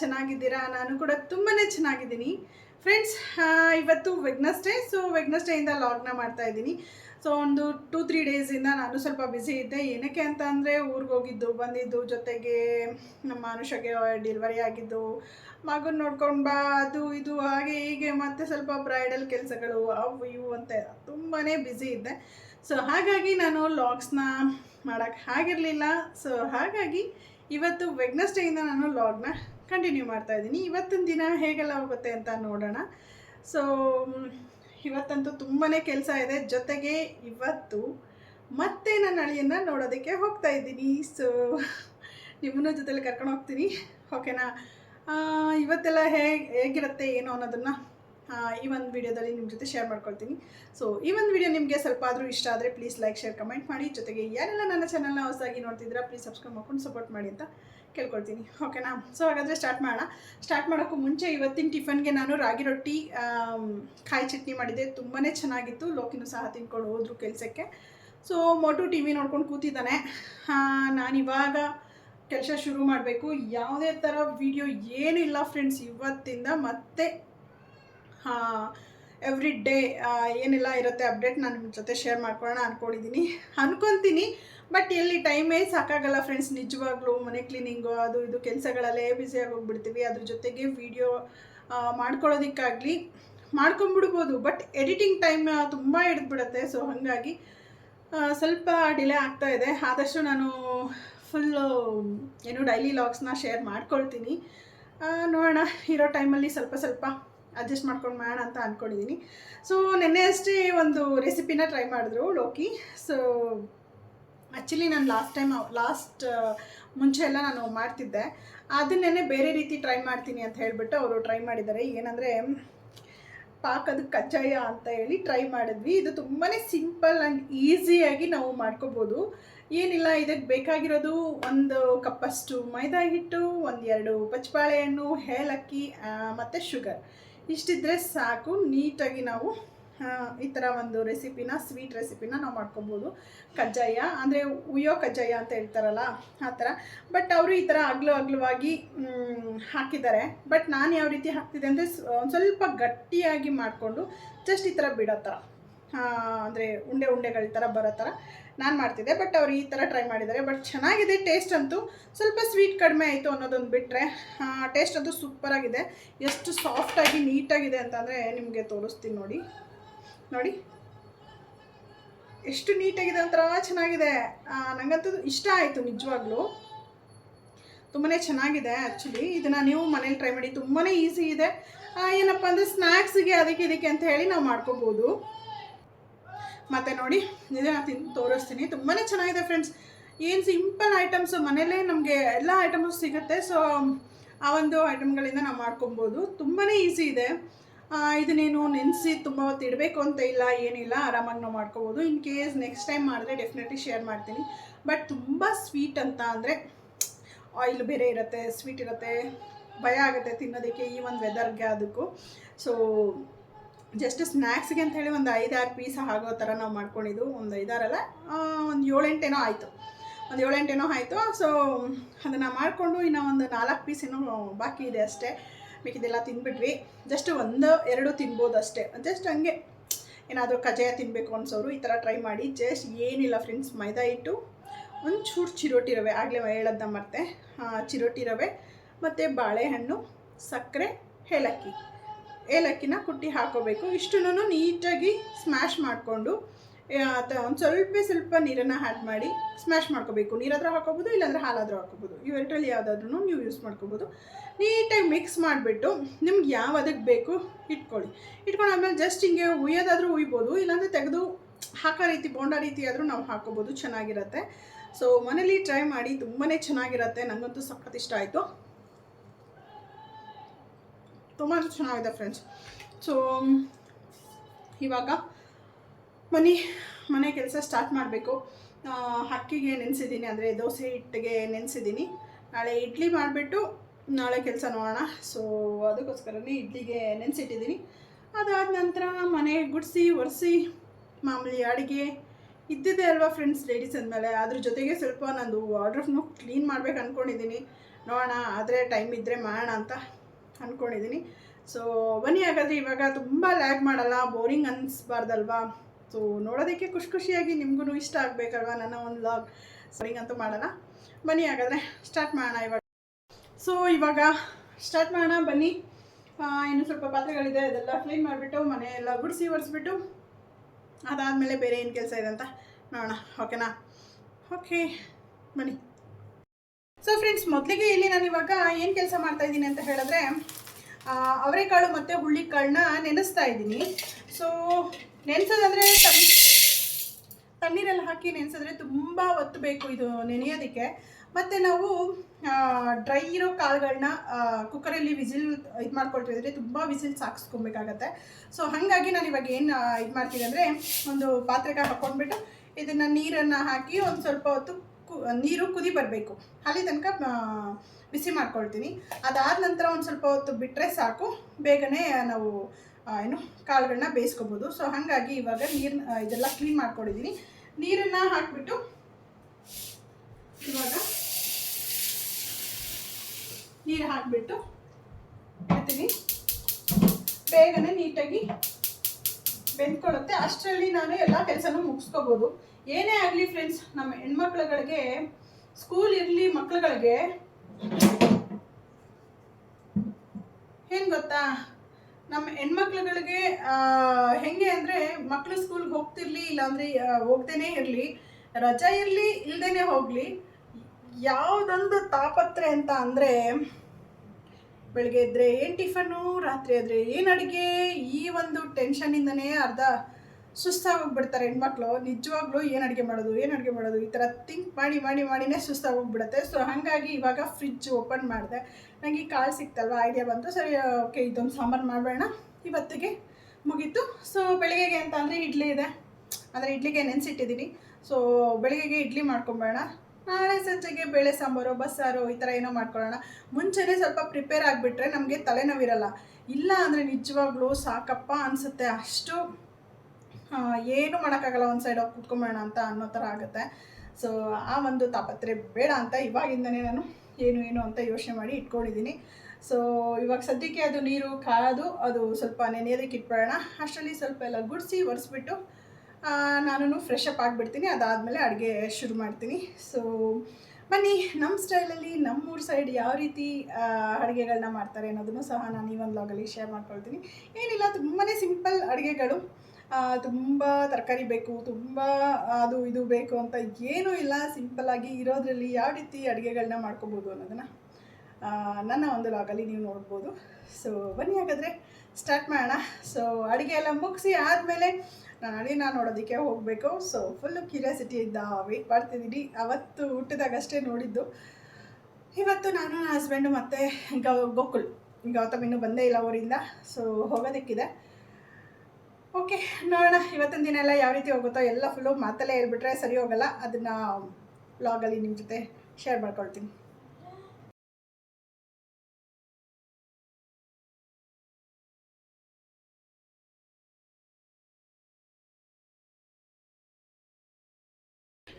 ಚೆನ್ನಾಗಿದ್ದೀರಾ? ನಾನು ಕೂಡ ತುಂಬಾ ಚೆನ್ನಾಗಿದ್ದೀನಿ. ಫ್ರೆಂಡ್ಸ್ ಇವತ್ತು ವೆಗ್ನಸ್ಡೇ ಸೊ ವೆಗ್ನಸ್ಡೇಯಿಂದ ಲಾಗ್ನ ಮಾಡ್ತಾ ಇದ್ದೀನಿ. ಸೊ ಒಂದು ಟೂ ತ್ರೀ ಡೇಸಿಂದ ನಾನು ಸ್ವಲ್ಪ ಬ್ಯುಸಿ ಇದ್ದೆ. ಏನಕ್ಕೆ ಅಂತ ಅಂದರೆ ಊರಿಗೆ ಹೋಗಿದ್ದು, ಬಂದಿದ್ದು, ಜೊತೆಗೆ ನಮ್ಮ ಮನುಷ್ಯಗೆ ಡೆಲಿವರಿ ಆಗಿದ್ದು ಮಗು ನೋಡ್ಕೊಂಡು ಬಾ, ಅದು ಇದು, ಹಾಗೆ ಹೀಗೆ, ಮತ್ತೆ ಸ್ವಲ್ಪ ಬ್ರೈಡಲ್ ಕೆಲಸಗಳು, ಅವು ಇವು ಅಂತ ತುಂಬಾ ಬ್ಯುಸಿ ಇದ್ದೆ. ಸೊ ಹಾಗಾಗಿ ನಾನು ಲಾಗ್ಸ್ನ ಮಾಡೋಕ್ಕೆ ಆಗಿರಲಿಲ್ಲ. ಸೊ ಹಾಗಾಗಿ ಇವತ್ತು ವೆಗ್ನಸ್ಡೇಯಿಂದ ನಾನು ಲಾಗ್ನ ಕಂಟಿನ್ಯೂ ಮಾಡ್ತಾ ಇದ್ದೀನಿ. ಇವತ್ತಿನ ದಿನ ಹೇಗೆಲ್ಲ ಹೋಗುತ್ತೆ ಅಂತ ನೋಡೋಣ. ಸೊ ಇವತ್ತಂತೂ ತುಂಬಾ ಕೆಲಸ ಇದೆ. ಜೊತೆಗೆ ಇವತ್ತು ಮತ್ತೆ ನನ್ನ ಅಳಿಯನ್ನು ನೋಡೋದಕ್ಕೆ ಹೋಗ್ತಾ ಇದ್ದೀನಿ. ಸೊ ನಿಮ್ಮನ್ನ ಜೊತೆಲಿ ಕರ್ಕೊಂಡು ಹೋಗ್ತೀನಿ. ಓಕೆನಾ ಇವತ್ತೆಲ್ಲ ಹೇಗೆ ಹೇಗಿರುತ್ತೆ, ಏನು ಅನ್ನೋದನ್ನು ಈ ಒಂದು ವಿಡಿಯೋದಲ್ಲಿ ನಿಮ್ಮ ಜೊತೆ ಶೇರ್ ಮಾಡ್ಕೊಳ್ತೀನಿ. ಸೊ ಈ ಒಂದು ವಿಡಿಯೋ ನಿಮಗೆ ಸ್ವಲ್ಪ ಆದರೂ ಇಷ್ಟ ಆದರೆ ಪ್ಲೀಸ್ ಲೈಕ್ ಶೇರ್ ಕಮೆಂಟ್ ಮಾಡಿ. ಜೊತೆಗೆ ಯಾರೆಲ್ಲ ನನ್ನ ಚಾನಲ್ನ ಹೊಸದಾಗಿ ನೋಡ್ತಿದ್ದೀರಾ ಪ್ಲೀಸ್ ಸಬ್ಸ್ಕ್ರೈಬ್ ಮಾಡ್ಕೊಂಡು ಸಪೋರ್ಟ್ ಮಾಡಿ ಅಂತ ಕೇಳ್ಕೊಳ್ತೀನಿ. ಓಕೆನಾ ಸೊ ಹಾಗಾದರೆ ಸ್ಟಾರ್ಟ್ ಮಾಡೋಣ. ಸ್ಟಾರ್ಟ್ ಮಾಡೋಕ್ಕೂ ಮುಂಚೆ ಇವತ್ತಿನ ಟಿಫನ್ಗೆ ನಾನು ರಾಗಿ ರೊಟ್ಟಿ ಕಾಯಿ ಚಟ್ನಿ ಮಾಡಿದ್ದೆ. ತುಂಬಾ ಚೆನ್ನಾಗಿತ್ತು. ಲೋಕಿನೂ ಸಹ ತಿನ್ಕೊಂಡು ಹೋದ್ರು ಕೆಲಸಕ್ಕೆ. ಸೊ ಮೋಟು ಟಿ ವಿ ನೋಡ್ಕೊಂಡು ಕೂತಿದ್ದಾನೆ. ನಾನಿವಾಗ ಕೆಲಸ ಶುರು ಮಾಡಬೇಕು. ಯಾವುದೇ ಥರ ವಿಡಿಯೋ ಇಲ್ಲ ಫ್ರೆಂಡ್ಸ್ ಇವತ್ತಿಂದ. ಮತ್ತೆ ಎವ್ರಿ ಡೇ ಏನೆಲ್ಲ ಇರುತ್ತೆ ಅಪ್ಡೇಟ್ ನಾನು ನಿಮ್ಮ ಜೊತೆ ಶೇರ್ ಮಾಡ್ಕೊಳ್ಳೋಣ ಅಂದ್ಕೊಂಡಿದ್ದೀನಿ ಅನ್ಕೊತೀನಿ. ಬಟ್ ಎಲ್ಲಿ ಟೈಮೇ ಸಾಕಾಗಲ್ಲ ಫ್ರೆಂಡ್ಸ್ ನಿಜವಾಗ್ಲೂ ಮನೆ ಕ್ಲೀನಿಂಗು ಅದು ಇದು ಕೆಲಸಗಳಲ್ಲೇ ಬ್ಯುಸಿಯಾಗಿ ಹೋಗ್ಬಿಡ್ತೀವಿ. ಅದ್ರ ಜೊತೆಗೆ ವಿಡಿಯೋ ಮಾಡ್ಕೊಳ್ಳೋದಕ್ಕಾಗಲಿ ಮಾಡ್ಕೊಂಬಿಡ್ಬೋದು ಬಟ್ ಎಡಿಟಿಂಗ್ ಟೈಮ್ ತುಂಬ ಹಿಡಿದ್ಬಿಡುತ್ತೆ. ಸೊ ಹಾಗಾಗಿ ಸ್ವಲ್ಪ ಡಿಲೇ ಆಗ್ತಾ ಇದೆ. ಆದಷ್ಟು ನಾನು ಫುಲ್ಲು ಏನು ಡೈಲಿ ಲಾಗ್ಸ್ನ ಶೇರ್ ಮಾಡ್ಕೊಳ್ತೀನಿ. ನೋಡೋಣ. ಇರೋ ಟೈಮಲ್ಲಿ ಸ್ವಲ್ಪ ಸ್ವಲ್ಪ ಅಡ್ಜಸ್ಟ್ ಮಾಡ್ಕೊಂಡು ಮಾಡೋಣ ಅಂತ ಅಂದ್ಕೊಂಡಿದ್ದೀನಿ ಸೊ ನಿನ್ನೆ ಅಷ್ಟೇ ಒಂದು ರೆಸಿಪಿನ ಟ್ರೈ ಮಾಡಿದ್ರು ಲೋಕಿ. ಸೊ ಆ್ಯಕ್ಚುಲಿ ನಾನು ಲಾಸ್ಟ್ ಟೈಮ್ ಲಾಸ್ಟ್ ಮುಂಚೆ ಎಲ್ಲ ನಾನು ಮಾಡ್ತಿದ್ದೆ. ಅದನ್ನೇ ಬೇರೆ ರೀತಿ ಟ್ರೈ ಮಾಡ್ತೀನಿ ಅಂತ ಹೇಳಿಬಿಟ್ಟು ಅವರು ಟ್ರೈ ಮಾಡಿದ್ದಾರೆ. ಏನಂದರೆ, ಪಾಕದ ಕಜ್ಜಾಯ ಅಂತ ಹೇಳಿ ಟ್ರೈ ಮಾಡಿದ್ವಿ. ಇದು ತುಂಬಾ ಸಿಂಪಲ್ ಆ್ಯಂಡ್ ಈಸಿಯಾಗಿ ನಾವು ಮಾಡ್ಕೋಬೋದು. ಏನಿಲ್ಲ ಇದಕ್ಕೆ ಬೇಕಾಗಿರೋದು ಒಂದು ಕಪ್ಪಷ್ಟು ಮೈದಾ ಹಿಟ್ಟು ಒಂದು ಎರಡು ಪಚ್ಚಬಾಳೆಹಣ್ಣು ಏಲಕ್ಕಿ ಮತ್ತು ಶುಗರ್ ಇಷ್ಟಿದ್ರೆ ಸಾಕು, ನೀಟಾಗಿ ನಾವು ಈ ಥರ ಒಂದು ರೆಸಿಪಿನ ಸ್ವೀಟ್ ರೆಸಿಪಿನ ನಾವು ಮಾಡ್ಕೊಬೋದು. ಕಜ್ಜಾಯ, ಅಂದರೆ ಉಯ್ಯೋ ಕಜ್ಜಾಯ ಅಂತ ಹೇಳ್ತಾರಲ್ಲ, ಆ ಥರ ಬಟ್ ಅವರು ಈ ಥರ ಅಗ್ಲು ಅಗ್ಲವಾಗಿ ಹಾಕಿದ್ದಾರೆ. ಬಟ್ ನಾನು ಯಾವ ರೀತಿ ಹಾಕ್ತಿದ್ದೆ ಅಂದರೆ ಒಂದು ಸ್ವಲ್ಪ ಗಟ್ಟಿಯಾಗಿ ಮಾಡಿಕೊಂಡು ಜಸ್ಟ್ ಈ ಥರ ಬಿಡೋ ಥರ ಅಂದರೆ ಉಂಡೆ ಉಂಡೆಗಳ ಥರ ಬರೋ ಥರ ನಾನು ಮಾಡ್ತಿದ್ದೆ. ಬಟ್ ಅವ್ರು ಈ ಥರ ಟ್ರೈ ಮಾಡಿದ್ದಾರೆ. ಬಟ್ ಚೆನ್ನಾಗಿದೆ ಟೇಸ್ಟ್ ಅಂತೂ. ಸ್ವಲ್ಪ ಸ್ವೀಟ್ ಕಡಿಮೆ ಆಯಿತು ಅನ್ನೋದೊಂದು ಬಿಟ್ಟರೆ ಟೇಸ್ಟ್ ಅಂತೂ ಸೂಪರಾಗಿದೆ ಎಷ್ಟು ಸಾಫ್ಟಾಗಿ ನೀಟಾಗಿದೆ ಅಂತಂದರೆ ನಿಮಗೆ ತೋರಿಸ್ತೀನಿ ನೋಡಿ. ನೋಡಿ. ಎಷ್ಟು ನೀಟಾಗಿದೆ ಒಂಥರ ಚೆನ್ನಾಗಿದೆ. ನನಗಂತೂ ಇಷ್ಟ ಆಯಿತು ನಿಜವಾಗ್ಲೂ. ತುಂಬಾ ಚೆನ್ನಾಗಿದೆ ಆ್ಯಕ್ಚುಲಿ ಇದನ್ನು ನೀವು ಮನೇಲಿ ಟ್ರೈ ಮಾಡಿ ತುಂಬಾ ಈಸಿ ಇದೆ. ಏನಪ್ಪ ಅಂದರೆ ಸ್ನ್ಯಾಕ್ಸಿಗೆ ಅದಕ್ಕೆ ಇದಕ್ಕೆ ಅಂತ ಹೇಳಿ ನಾವು ಮಾಡ್ಕೋಬೋದು. ಮತ್ತು ನೋಡಿ, ಇದನ್ನು ತಿನ್, ತೋರಿಸ್ತೀನಿ. ತುಂಬಾ ಚೆನ್ನಾಗಿದೆ ಫ್ರೆಂಡ್ಸ್ ಏನು ಸಿಂಪಲ್ ಐಟಮ್ಸು ಮನೇಲೇ ನಮಗೆ ಎಲ್ಲ ಐಟಮ್ಸು ಸಿಗುತ್ತೆ. ಸೊ ಆ ಒಂದು ಐಟಮ್ಗಳಿಂದ ನಾವು ಮಾಡ್ಕೊಬೋದು. ತುಂಬಾ ಈಸಿ ಇದೆ. ಇದನ್ನೇನು ನೆನೆಸಿ ತುಂಬ ಹೊತ್ತು ಇಡಬೇಕು ಅಂತ ಇಲ್ಲ, ಏನಿಲ್ಲ ಆರಾಮಾಗಿ ನಾವು ಮಾಡ್ಕೋಬೋದು. ಇನ್ ಕೇಸ್ ನೆಕ್ಸ್ಟ್ ಟೈಮ್ ಮಾಡಿದ್ರೆ ಡೆಫಿನೆಟ್ಲಿ ಶೇರ್ ಮಾಡ್ತೀನಿ. ಬಟ್ ತುಂಬ ಸ್ವೀಟ್ ಅಂತ ಅಂದರೆ ಆಯಿಲ್ ಬೇರೆ ಇರುತ್ತೆ ಸ್ವೀಟ್ ಇರುತ್ತೆ. ಭಯ ಆಗುತ್ತೆ ತಿನ್ನೋದಕ್ಕೆ, ಈ ಒಂದು ವೆದರ್ಗೆ ಅದಕ್ಕೂ. ಸೊ ಜಸ್ಟ್ ಸ್ನ್ಯಾಕ್ಸ್ಗೆ ಅಂತ ಹೇಳಿ ಒಂದು ಐದಾರು ಪೀಸ್ ಆಗೋ ಥರ ನಾವು ಮಾಡ್ಕೊಂಡಿದ್ದು. ಒಂದು ಐದಾರಲ್ಲ ಒಂದು ಏಳೆಂಟೇನೋ ಆಯಿತು. ಒಂದು ಏಳೆಂಟೇನೋ ಆಯಿತು. ಸೊ ಅದನ್ನು ಮಾಡಿಕೊಂಡು ಇನ್ನೂ ಒಂದು ನಾಲ್ಕು ಪೀಸ್ ಇನ್ನೂ ಬಾಕಿ ಇದೆ ಅಷ್ಟೇ. ಮಿಕ್ಕಿದೆಲ್ಲ ತಿಂದ್ಬಿಟ್ವಿ ಜಸ್ಟ್ ಒಂದು, ಎರಡು ತಿನ್ಬೋದು ಅಷ್ಟೇ ಜಸ್ಟ್ ಹಂಗೆ. ಏನಾದರೂ ಕಜಾಯ ತಿನ್ನಬೇಕು ಅನ್ಸೋರು ಈ ಥರ ಟ್ರೈ ಮಾಡಿ. ಜಸ್ಟ್ ಏನಿಲ್ಲ ಫ್ರೆಂಡ್ಸ್ ಮೈದಾ ಹಿಟ್ಟು, ಒಂಚೂರು ಚಿರೋಟಿ ರವೆ. ಆಗಲೇ ಹೇಳದ್ದ ಮತ್ತೆ ಚಿರೋಟಿ ರವೆ ಮತ್ತು ಬಾಳೆಹಣ್ಣು, ಸಕ್ಕರೆ, ಏಲಕ್ಕಿ. ಏಲಕ್ಕಿನ ಕುಟ್ಟಿ ಹಾಕೋಬೇಕು. ಇಷ್ಟನ್ನು ನೀಟಾಗಿ ಸ್ಮ್ಯಾಶ್ ಮಾಡಿಕೊಂಡು ಒಂದು ಸ್ವಲ್ಪ ಸ್ವಲ್ಪ ನೀರನ್ನು ಆ್ಯಡ್ ಮಾಡಿ ಸ್ಮ್ಯಾಶ್ ಮಾಡ್ಕೋಬೇಕು. ನೀರಾದರೂ ಹಾಕೋಬೋದು, ಇಲ್ಲಾಂದರೆ ಹಾಲಾದರೂ ಹಾಕೋಬೋದು. ಇವೆರಡರಲ್ಲಿ ಯಾವುದಾದ್ರೂ ನೀವು ಯೂಸ್ ಮಾಡ್ಕೋಬೋದು. ನೀಟಾಗಿ ಮಿಕ್ಸ್ ಮಾಡಿಬಿಟ್ಟು ನಿಮ್ಗೆ ಯಾವ ಅದಕ್ಕೆ ಬೇಕು ಇಟ್ಕೊಳ್ಳಿ. ಇಟ್ಕೊಂಡು ಆಮೇಲೆ ಜಸ್ಟ್ ಹಿಂಗೆ ಉಯ್ಯೋದಾದರೂ ಉಯ್ಬೋದು, ಇಲ್ಲಾಂದರೆ ತೆಗೆದು ಹಾಕೋ ರೀತಿ, ಬೋಂಡ ರೀತಿ ಆದರೂ ನಾವು ಹಾಕೋಬೋದು, ಚೆನ್ನಾಗಿರುತ್ತೆ. ಸೊ ಮನೇಲಿ ಟ್ರೈ ಮಾಡಿ ತುಂಬಾ ಚೆನ್ನಾಗಿರುತ್ತೆ. ನನಗಂತೂ ಸಖತ್ ಇಷ್ಟ ಆಯಿತು. ತುಂಬ ಚೆನ್ನಾಗಿದೆ ಫ್ರೆಂಡ್ಸ್ ಸೊ ಇವಾಗ ಮನೆ ಮನೆ ಕೆಲಸ ಸ್ಟಾರ್ಟ್ ಮಾಡಬೇಕು. ಅಕ್ಕಿಗೆ ನೆನೆಸಿದ್ದೀನಿ ಅಂದರೆ ದೋಸೆ ಹಿಟ್ಟಿಗೆ ನೆನೆಸಿದ್ದೀನಿ ನಾಳೆ ಇಡ್ಲಿ ಮಾಡಿಬಿಟ್ಟು ನಾಳೆ ಕೆಲಸ ನೋಡೋಣ. ಸೊ ಅದಕ್ಕೋಸ್ಕರನೇ ಇಡ್ಲಿಗೆ ನೆನೆಸಿಟ್ಟಿದ್ದೀನಿ ಅದಾದ ನಂತರ ಮನೆ ಗುಡಿಸಿ, ಒರೆಸಿ, ಮಾಮೂಲಿ ಅಡುಗೆ ಇದ್ದಿದ್ದೆ ಅಲ್ವಾ ಫ್ರೆಂಡ್ಸ್ ಲೇಡೀಸ್ ಅಂದಮೇಲೆ. ಅದ್ರ ಜೊತೆಗೆ ಸ್ವಲ್ಪ ನಂದು ವಾರ್ಡ್ರಫ್ನು ಕ್ಲೀನ್ ಮಾಡ್ಬೇಕು ಅಂದ್ಕೊಂಡಿದ್ದೀನಿ ನೋಡೋಣ, ಆದರೆ ಟೈಮ್ ಇದ್ದರೆ ಮಾಡೋಣ ಅಂತ ಅಂದ್ಕೊಂಡಿದ್ದೀನಿ ಸೊ ಬನ್ನಿ ಹಾಗಾದರೆ ಇವಾಗ ತುಂಬ ಲ್ಯಾಗ್ ಮಾಡಲ್ಲ ಬೋರಿಂಗ್ ಅನಿಸ್ಬಾರ್ದಲ್ವಾ? ಸೊ ನೋಡೋದಕ್ಕೆ ಖುಷಿ ಖುಷಿಯಾಗಿ ನಿಮಗೂ ಇಷ್ಟ ಆಗಬೇಕಲ್ವ ನನ್ನ ಒಂದು ಲಾಗ್ ಸರಿಂಗಂತೂ ಮಾಡೋಣ. ಬನ್ನಿ ಹಾಗಾದರೆ ಸ್ಟಾರ್ಟ್ ಮಾಡೋಣ ಇವಾಗ. ಸೊ ಇವಾಗ ಸ್ಟಾರ್ಟ್ ಮಾಡೋಣ, ಬನ್ನಿ. ಇನ್ನು ಸ್ವಲ್ಪ ಪಾತ್ರೆಗಳಿದೆ, ಅದೆಲ್ಲ ಕ್ಲೀನ್ ಮಾಡಿಬಿಟ್ಟು, ಮನೆ ಎಲ್ಲ ಗುಡಿಸಿ ಒರೆಸ್ಬಿಟ್ಟು, ಅದಾದಮೇಲೆ ಬೇರೆ ಏನು ಕೆಲಸ ಇದೆ ಅಂತ ನೋಡೋಣ. ಓಕೆನಾ ಓಕೆ ಬನ್ನಿ. ಸೊ ಫ್ರೆಂಡ್ಸ್ ಮೊದಲಿಗೆ ಇಲ್ಲಿ ನಾನು ಇವಾಗ ಏನು ಕೆಲಸ ಮಾಡ್ತಾ ಇದ್ದೀನಿ ಅಂತ ಹೇಳಿದ್ರೆ ಅವರೆಕಾಳು ಮತ್ತು ಹುಳ್ಳಿಕಾಳನ್ನ ನೆನೆಸ್ತಾ ಇದ್ದೀನಿ. ಸೊ ನೆನೆಸೋದಂದರೆ ತಣ್ಣೀರು. ತಣ್ಣೀರಲ್ಲಿ ಹಾಕಿ ನೆನೆಸಿದ್ರೆ ತುಂಬ ಹೊತ್ತು ಬೇಕು ಇದು ನೆನೆಯೋದಕ್ಕೆ. ಮತ್ತು ನಾವು ಡ್ರೈ ಇರೋ ಕಾಳುಗಳನ್ನ ಕುಕ್ಕರಲ್ಲಿ ವಿಸಿಲ್ ಇದು ಮಾಡ್ಕೊಳ್ತಿದ್ರೆ ತುಂಬ ವಿಸಿಲ್ ಸಾಕಿಸ್ಕೊಬೇಕಾಗತ್ತೆ. ಸೊ ಹಾಗಾಗಿ ನಾನು ಇವಾಗ ಏನು ಇದು ಮಾಡ್ತೀನಿ ಅಂದರೆ ಒಂದು ಪಾತ್ರೆಗೆ ಹಾಕ್ಕೊಂಡ್ಬಿಟ್ಟು ಇದನ್ನು ನೀರನ್ನು ಹಾಕಿ ಒಂದು ಸ್ವಲ್ಪ ಹೊತ್ತು ಕು, ನೀರು ಕುದಿ ಬರಬೇಕು. ಅಲ್ಲಿ ತನಕ ಬಿಸಿ ಮಾಡ್ಕೊಳ್ತೀನಿ. ಅದಾದ ನಂತರ ಒಂದು ಸ್ವಲ್ಪ ಹೊತ್ತು ಬಿಟ್ಟರೆ ಸಾಕು. ಬೇಗನೆ ನಾವು ಏನು ಕಾಳುಗಳನ್ನ ಬೇಯಿಸ್ಕೊಬೋದು. ಸೊ ಹಾಗಾಗಿ ಇವಾಗ ನೀರನ್ನ ಇದೆಲ್ಲ ಕ್ಲೀನ್ ಮಾಡ್ಕೊಂಡಿದ್ದೀನಿ ನೀರನ್ನು ಹಾಕಿಬಿಟ್ಟು ಇವಾಗ ನೀರು ಹಾಕಿಬಿಟ್ಟು ಇಡ್ತೀನಿ ಬೇಗನೆ ನೀಟಾಗಿ ಬೆಂದ್ಕೊಳ್ಳುತ್ತೆ. ಅಷ್ಟರಲ್ಲಿ ನಾನು ಎಲ್ಲ ಕೆಲಸನೂ ಮುಗಿಸ್ಕೋಬೋದು. ಏನೇ ಆಗಲಿ ಫ್ರೆಂಡ್ಸ್ ನಮ್ಮ ಹೆಣ್ಮಕ್ಳುಗಳಿಗೆ ಸ್ಕೂಲ್ ಇರಲಿ ಮಕ್ಳುಗಳಿಗೆ, ಏನು ಗೊತ್ತಾ? ನಮ್ಮ ಹೆಣ್ಮಕ್ಳುಗಳಿಗೆ ಹೆಂಗೆ ಅಂದರೆ ಮಕ್ಕಳು ಸ್ಕೂಲ್ಗೆ ಹೋಗ್ತಿರ್ಲಿ, ಇಲ್ಲಾಂದರೆ ಹೋಗ್ದೇನೆ ಇರಲಿ, ರಜಾ ಇರಲಿ, ಇಲ್ದೇನೆ ಹೋಗಲಿ, ಯಾವುದೊಂದು ತಾಪತ್ರೆ ಅಂತ ಅಂದರೆ, ಬೆಳಗ್ಗೆ ಎದ್ದರೆ ಏನು ಟಿಫನ್ನು ರಾತ್ರಿ ಆದರೆ ಏನು ಅಡುಗೆ, ಈ ಒಂದು ಟೆನ್ಷನಿಂದನೇ ಅರ್ಧ ಸುಸ್ತಾಗೋಗ್ಬಿಡ್ತಾರೆ ಹೆಣ್ಮಕ್ಳು. ನಿಜವಾಗ್ಲೂ ಏನು ಅಡುಗೆ ಮಾಡೋದು, ಏನು ಅಡುಗೆ ಮಾಡೋದು, ಈ ಥರ ಥಿಂಕ್ ಮಾಡಿ ಮಾಡಿ, ಮಾಡಿನೇ ಸುಸ್ತಾಗೋಗ್ಬಿಡುತ್ತೆ ಸೊ ಹಾಗಾಗಿ ಇವಾಗ ಫ್ರಿಜ್ ಓಪನ್ ಮಾಡಿದೆ. ನನಗೆ ಈ ಕಾಳು ಸಿಕ್ತಲ್ವ? ಐಡಿಯಾ ಬಂತು. ಸರಿ ಓಕೆ ಇದೊಂದು ಸಾಂಬಾರು ಮಾಡಬೇಡ ಇವತ್ತಿಗೆ ಮುಗೀತು. ಸೊ ಬೆಳಿಗ್ಗೆಗೆ ಅಂತ ಅಂದರೆ ಇಡ್ಲಿ ಇದೆ. ಅಂದರೆ ಇಡ್ಲಿಗೆ ನೆನೆಸಿಟ್ಟಿದ್ದೀನಿ ಸೊ ಬೆಳಿಗ್ಗೆಗೆ ಇಡ್ಲಿ ಮಾಡ್ಕೊಂಬೇಡ ನಾಳೆ ಸಂಜೆಗೆ ಬೇಳೆ ಸಾಂಬಾರು, ಬಸ್ಸಾರು, ಈ ಥರ ಏನೋ ಮಾಡ್ಕೊಳ್ಳೋಣ. ಮುಂಚೆನೆ ಸ್ವಲ್ಪ ಪ್ರಿಪೇರ್ ಆಗಿಬಿಟ್ರೆ ನಮಗೆ ತಲೆನೋವಿರಲ್ಲ. ಇಲ್ಲ ಅಂದರೆ ನಿಜವಾಗ್ಲೂ ಸಾಕಪ್ಪ ಅನಿಸುತ್ತೆ. ಅಷ್ಟು ಏನು ಮಾಡೋಕ್ಕಾಗಲ್ಲ ಒಂದು ಸೈಡ್ ಹೋಗಿ ಕುತ್ಕೊಂಬೇಡ ಅಂತ ಅನ್ನೋ ಥರ ಆಗುತ್ತೆ. ಸೊ ಆ ಒಂದು ತಾಪತ್ರೆ ಬೇಡ ಅಂತ ಇವಾಗಿಂದನೇ ನಾನು ಏನು ಏನು ಅಂತ ಯೋಚನೆ ಮಾಡಿ ಇಟ್ಕೊಂಡಿದ್ದೀನಿ. ಸೊ ಇವಾಗ ಸದ್ಯಕ್ಕೆ ಅದು ನೀರು ಕಾದು ಅದು ಸ್ವಲ್ಪ ನೆನೆಯೋದಕ್ಕೆ ಇಟ್ಬಿಡೋಣ ಅಷ್ಟರಲ್ಲಿ ಸ್ವಲ್ಪ ಎಲ್ಲ ಗುಡಿಸಿ ಒರೆಸ್ಬಿಟ್ಟು ನಾನು ಫ್ರೆಶ್ ಅಪ್ ಆಗಿಬಿಡ್ತೀನಿ. ಅದಾದಮೇಲೆ ಅಡುಗೆ ಶುರು ಮಾಡ್ತೀನಿ. ಸೊ ಬನ್ನಿ ನಮ್ಮ ಸ್ಟೈಲಲ್ಲಿ ನಮ್ಮೂರ ಸೈಡ್ ಯಾವ ರೀತಿ ಅಡುಗೆಗಳನ್ನ ಮಾಡ್ತಾರೆ ಅನ್ನೋದನ್ನು ಸಹ ನಾನು ಈ ಒಂದು ಲಾಗಲ್ಲಿ ಶೇರ್ ಮಾಡ್ಕೊಳ್ತೀನಿ. ಏನಿಲ್ಲ ತುಂಬಾ ಸಿಂಪಲ್ ಅಡುಗೆಗಳು. ತುಂಬ ತರಕಾರಿ ಬೇಕು, ತುಂಬ ಅದು ಇದು ಬೇಕು ಅಂತ ಏನೂ ಇಲ್ಲ. ಸಿಂಪಲ್ಲಾಗಿ ಇರೋದ್ರಲ್ಲಿ ಯಾವ ರೀತಿ ಅಡುಗೆಗಳನ್ನ ಮಾಡ್ಕೋಬೋದು ಅನ್ನೋದನ್ನು ನನ್ನ ಒಂದು ಲಾಗಲ್ಲಿ ನೀವು ನೋಡ್ಬೋದು. ಸೊ ಬನ್ನಿ ಹಾಗಾದರೆ ಸ್ಟಾರ್ಟ್ ಮಾಡೋಣ. ಸೊ ಅಡುಗೆ ಎಲ್ಲ ಮುಗಿಸಿ ಆದಮೇಲೆ ನಾನು ಅಡಿನ ನೋಡೋದಕ್ಕೆ ಹೋಗಬೇಕು. ಸೊ ಫುಲ್ಲು ಕ್ಯೂರಿಯಾಸಿಟಿ ಇದ್ದ ವೆಯ್ಟ್ ಮಾಡ್ತಿದ್ದೀನಿ. ಅವತ್ತು ಊಟದಾಗಷ್ಟೇ ನೋಡಿದ್ದು. ಇವತ್ತು ನಾನು ನನ್ನ ಹಸ್ಬೆಂಡು ಮತ್ತು ಗೌ, ಗೋಕುಲ್, ಗೌತಮ್ ಇನ್ನೂ ಬಂದೇ ಇಲ್ಲ ಊರಿಂದ. ಸೊ ಹೋಗೋದಕ್ಕಿದೆ. ಓಕೆ, ನೋಡೋಣ ಇವತ್ತಿನ ದಿನ ಎಲ್ಲ ಯಾವ ರೀತಿ ಹೋಗುತ್ತೋ, ಎಲ್ಲ ಫುಲ್ಲು ಮಾತಲ್ಲೇ ಹೇಳ್ಬಿಟ್ರೆ ಸರಿ ಹೋಗಲ್ಲ. ಅದನ್ನು ಬ್ಲಾಗಲ್ಲಿ ನಿಮ್ಮ ಜೊತೆ ಶೇರ್ ಮಾಡ್ಕೊಳ್ತೀನಿ.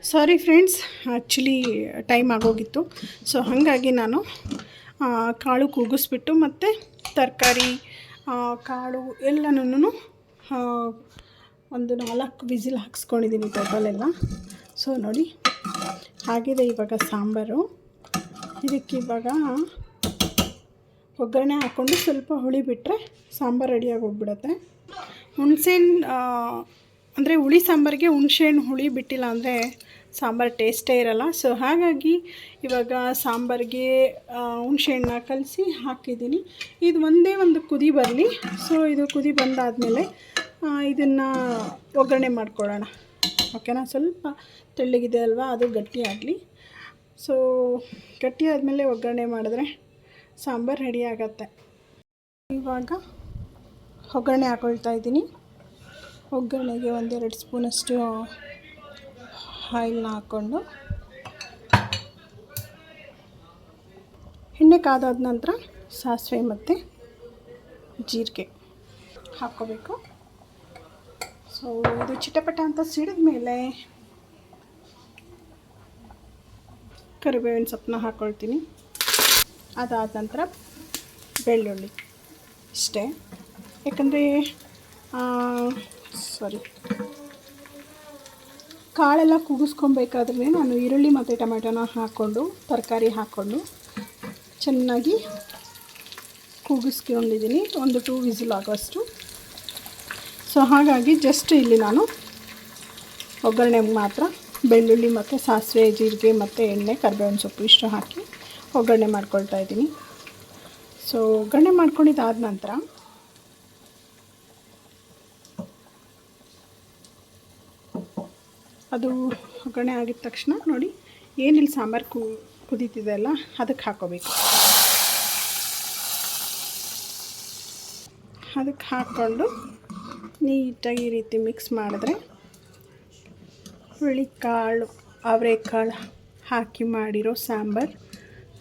ಸಾರಿ ಫ್ರೆಂಡ್ಸ್ ಆ್ಯಕ್ಚುಲಿ ಟೈಮ್ ಆಗೋಗಿತ್ತು. ಸೊ ಹಾಗಾಗಿ ನಾನು ಕಾಳು ಕೂಗಿಸ್ಬಿಟ್ಟು ಮತ್ತು ತರಕಾರಿ ಕಾಳು ಎಲ್ಲನೂ ಒಂದು ನಾಲ್ಕು ವಿಸಿಲ್ ಹಾಕ್ಸ್ಕೊಂಡಿದ್ದೀನಿ ಟೋಟಲೆಲ್ಲ ಸೊ ನೋಡಿ. ಆಗಿದೆ ಇವಾಗ ಸಾಂಬಾರು. ಇದಕ್ಕೆ ಇವಾಗ ಒಗ್ಗರಣೆ ಹಾಕ್ಕೊಂಡು ಸ್ವಲ್ಪ ಹುಳಿ ಬಿಟ್ಟರೆ ಸಾಂಬಾರು ರೆಡಿಯಾಗಿ ಹೋಗ್ಬಿಡುತ್ತೆ. ಹುಣ್ಸೆಹಣ್ಣು ಅಂದರೆ ಹುಳಿ ಸಾಂಬಾರಿಗೆ ಹುಣ್ಸೆಹಣ್ಣು ಹುಳಿ ಬಿಟ್ಟಿಲ್ಲ ಅಂದರೆ ಸಾಂಬಾರು ಟೇಸ್ಟೇ ಇರಲ್ಲ. ಸೊ ಹಾಗಾಗಿ ಇವಾಗ ಸಾಂಬಾರಿಗೆ ಹುಣ್ಸೆಹಣ್ಣ ಕಲಸಿ ಹಾಕಿದ್ದೀನಿ. ಇದು ಒಂದೇ ಒಂದು ಕುದಿ ಬರಲಿ. ಸೊ ಇದು ಕುದಿ ಬಂದಾದಮೇಲೆ ಇದನ್ನು ಒಗ್ಗರಣೆ ಮಾಡ್ಕೊಳ್ಳೋಣ. ಓಕೆನಾ ಸ್ವಲ್ಪ ತೆಳ್ಳಗಿದೆ ಅಲ್ವಾ? ಅದು ಗಟ್ಟಿ ಆಗಲಿ. ಸೊ ಗಟ್ಟಿ ಆದಮೇಲೆ ಒಗ್ಗರಣೆ ಮಾಡಿದ್ರೆ ಸಾಂಬಾರು ರೆಡಿ ಆಗತ್ತೆ. ಇವಾಗ ಒಗ್ಗರಣೆ ಹಾಕೊಳ್ತಾ ಇದ್ದೀನಿ. ಒಗ್ಗರಣೆಗೆ ಒಂದೆರಡು ಸ್ಪೂನಷ್ಟು ಆಯಿಲ್ನ ಹಾಕ್ಕೊಂಡು ಎಣ್ಣೆ ಕಾದಾದ ನಂತರ ಸಾಸಿವೆ ಮತ್ತು ಜೀರಿಗೆ ಹಾಕ್ಕೋಬೇಕು. ಸೊ ಇದು ಚಿಟಪಟ ಅಂತ ಸಿಡಿದ ಮೇಲೆ ಕರಿಬೇವಿನ ಸೊಪ್ಪನ್ನ ಹಾಕ್ಕೊಳ್ತೀನಿ ಅದಾದ ನಂತರ ಬೆಳ್ಳುಳ್ಳಿ ಇಷ್ಟೇ. ಯಾಕಂದರೆ ಸಾರಿ ಕಾಳೆಲ್ಲ ಕೂಗಿಸ್ಕೊಬೇಕಾದ್ರೆ ನಾನು ಈರುಳ್ಳಿ ಮತ್ತು ಟೊಮೆಟೊನ ಹಾಕ್ಕೊಂಡು, ತರಕಾರಿ ಹಾಕ್ಕೊಂಡು ಚೆನ್ನಾಗಿ ಕೂಗಿಸ್ಕೊಂಡಿದ್ದೀನಿ ಒಂದು ಟೂ ವಿಸಿಲ್ ಆಗೋಷ್ಟು ಸೊ ಹಾಗಾಗಿ ಜಸ್ಟ್ ಇಲ್ಲಿ ನಾನು ಒಗ್ಗರಣೆಗೆ ಮಾತ್ರ, ಬೆಳ್ಳುಳ್ಳಿ ಮತ್ತು ಸಾಸಿವೆ, ಜೀರಿಗೆ ಮತ್ತು ಎಣ್ಣೆ, ಕರಿಬೇವಿನ ಸೊಪ್ಪು ಇಷ್ಟು ಹಾಕಿ ಒಗ್ಗರಣೆ ಮಾಡ್ಕೊಳ್ತಾ ಇದ್ದೀನಿ. ಸೊ ಒಗ್ಗರಣೆ ಮಾಡ್ಕೊಂಡಿದ್ದಾದ ನಂತರ ಅದು ಒಗ್ಗರಣೆ ಆಗಿದ ತಕ್ಷಣ ನೋಡಿ, ಏನಿಲ್ಲಿ ಸಾಂಬಾರು ಕು, ಕುದೀತಿದೆ ಅಲ್ಲ, ಅದಕ್ಕೆ ಹಾಕೋಬೇಕು. ಅದಕ್ಕೆ ಹಾಕ್ಕೊಂಡು ನೀಟಾಗಿ ಈ ರೀತಿ ಮಿಕ್ಸ್ ಮಾಡಿದ್ರೆ ಹುಳಿಕಾಳು ಅವರೆಕಾಳು ಹಾಕಿ ಮಾಡಿರೋ ಸಾಂಬಾರು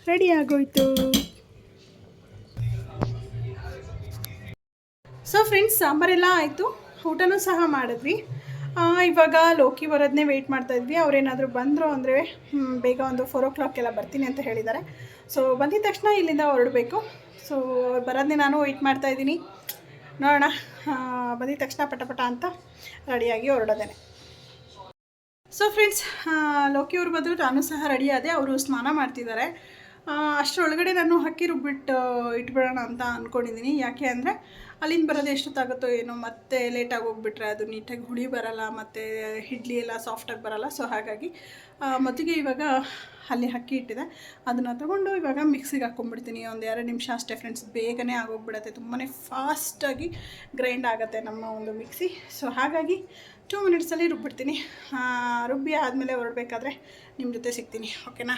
ರೆಡಿ ಆಗೋಯ್ತು. ಸೊ ಫ್ರೆಂಡ್ಸ್ ಸಾಂಬಾರೆಲ್ಲ ಆಯಿತು. ಊಟನೂ ಸಹ ಮಾಡಿದ್ವಿ. ಇವಾಗ ಲೋಕಿ ಬರೋದನ್ನೇ ವೆಯ್ಟ್ ಮಾಡ್ತಾ ಇದ್ವಿ. ಅವರೇನಾದರೂ ಬಂದರು ಅಂದರೆ ಬೇಗ ಒಂದು ಫೋರ್ ಓ ಕ್ಲಾಕ್ಗೆಲ್ಲ ಬರ್ತೀನಿ ಅಂತ ಹೇಳಿದ್ದಾರೆ. ಸೊ ಬಂದಿದ ತಕ್ಷಣ ಇಲ್ಲಿಂದ ಹೊರಡಬೇಕು. ಸೊ ಬರೋದನ್ನೇ ನಾನು ವೆಯ್ಟ್ ಮಾಡ್ತಾ ಇದ್ದೀನಿ. ನೋಡೋಣ ಬಂದಿದ ತಕ್ಷಣ ಪಟಪಟ ಪಟ ಅಂತ ರೆಡಿಯಾಗಿ ಹೊರಡೋದೇನೆ. ಸೊ ಫ್ರೆಂಡ್ಸ್ ಲೋಕಿಯವ್ರು ಬಂದರು ನಾನು ಸಹ ರೆಡಿ ಆದೆ. ಅವರು ಸ್ನಾನ ಮಾಡ್ತಿದ್ದಾರೆ. ಅಷ್ಟರೊಳಗಡೆ ನಾನು ಹಕ್ಕಿ ರುಬ್ಬಿಟ್ಟು ಇಟ್ಬಿಡೋಣ ಅಂತ ಅಂದ್ಕೊಂಡಿದ್ದೀನಿ ಯಾಕೆ ಅಂದರೆ ಅಲ್ಲಿಂದ ಬರೋದು ಎಷ್ಟೊತ್ತಾಗುತ್ತೋ ಏನೋ, ಮತ್ತೆ ಲೇಟಾಗಿ ಹೋಗ್ಬಿಟ್ರೆ ಅದು ನೀಟಾಗಿ ಹುಳಿ ಬರಲ್ಲ, ಮತ್ತು ಇಡ್ಲಿ ಎಲ್ಲ ಸಾಫ್ಟಾಗಿ ಬರಲ್ಲ. ಸೊ ಹಾಗಾಗಿ ಮತ್ತಿಗೆ ಇವಾಗ ಅಲ್ಲಿ ಅಕ್ಕಿ ಇಟ್ಟಿದೆ. ಅದನ್ನು ತೊಗೊಂಡು ಇವಾಗ ಮಿಕ್ಸಿಗೆ ಹಾಕ್ಕೊಂಡ್ಬಿಡ್ತೀನಿ ಒಂದು ಎರಡು ನಿಮಿಷ ಅಷ್ಟೇ ಫ್ರೆಂಡ್ಸ್ ಬೇಗನೆ ಆಗೋಗ್ಬಿಡತ್ತೆ ತುಂಬಾ ಫಾಸ್ಟಾಗಿ ಗ್ರೈಂಡ್ ಆಗುತ್ತೆ ನಮ್ಮ ಒಂದು ಮಿಕ್ಸಿ ಸೊ ಹಾಗಾಗಿ ಟೂ ಮಿನಿಟ್ಸಲ್ಲಿ ರುಬ್ಬಿಡ್ತೀನಿ. ರುಬ್ಬಿ ಆದಮೇಲೆ ಹೊರಡಬೇಕಾದ್ರೆ ನಿಮ್ಮ ಜೊತೆ ಸಿಗ್ತೀನಿ. ಓಕೆನಾ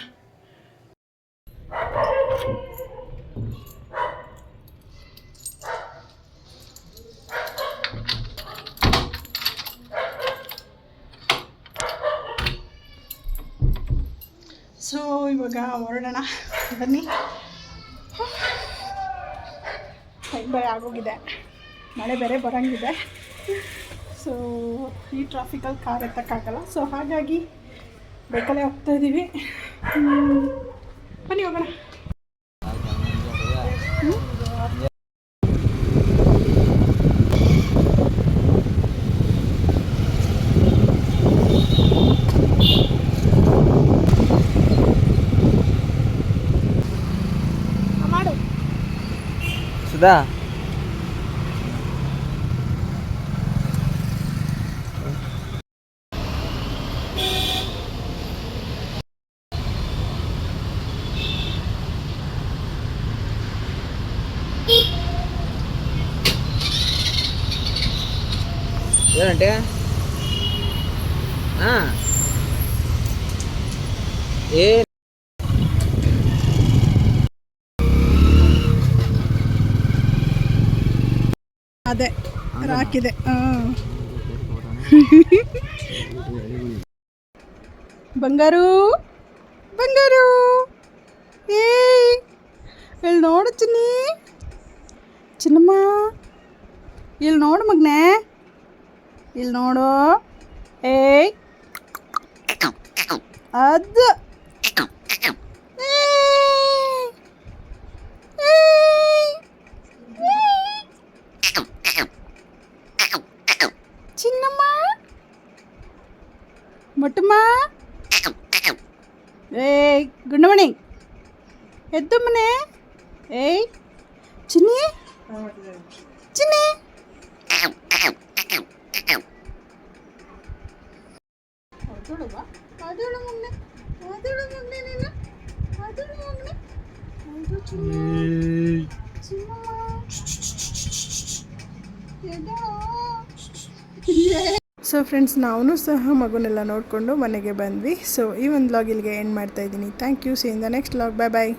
ಸೊ ಇವಾಗ ಹೊರಡೋಣ ಬನ್ನಿ. ಟೈಮ್ ಆಗೋಗಿದೆ. ಮಳೆ ಬೇರೆ ಬರೋಂಗಿದೆ. ಸೊ ಈ ಟ್ರಾಫಿಕಲ್ಲಿ ಕಾರ್ ಎತ್ತಕ್ಕಾಗಲ್ಲ. ಸೊ ಹಾಗಾಗಿ ಬೈಕಲ್ಲೇ ಹೋಗ್ತಾ ಇದ್ದೀವಿ ಬನ್ನಿ ಹೋಗೋಣ. మంచిదా ఏంటంటే ఏ ಅದೇ ರಾಕಿದೆ. ಬಂಗಾರು ಬಂಗಾರು. ಏಯ್ ಇಲ್ಲಿ ನೋಡು ಚಿನ್ನಿ. ಚಿನ್ನಮ್ಮ ಇಲ್ಲಿ ನೋಡು ಮಗ್ನೆ. ಇಲ್ಲಿ ನೋಡು. ಏಯ್. ಅದು ಏಯ್. ಏಯ್. ಏಯ್. ಚಿನ್ನಮ್ಮ ಮೊಟ್ಟಮ್ಮ ಏಯ್ ಗುಂಡಮಣಿ ಎದ್ದು ಮನೆ ಏಯ್ ಸೊ ಫ್ರೆಂಡ್ಸ್ ನಾವು ಸಹ ಮಗುನೆಲ್ಲ ನೋಡಿಕೊಂಡು ಮನೆಗೆ ಬಂದ್ವಿ. ಸೊ ಈ ಒಂದು ಲಾಗ್ ಇಲ್ಲಿಗೆ ಎಂಡ್ ಮಾಡ್ತಾ ಇದ್ದೀನಿ. Thank you see in the next vlog bye bye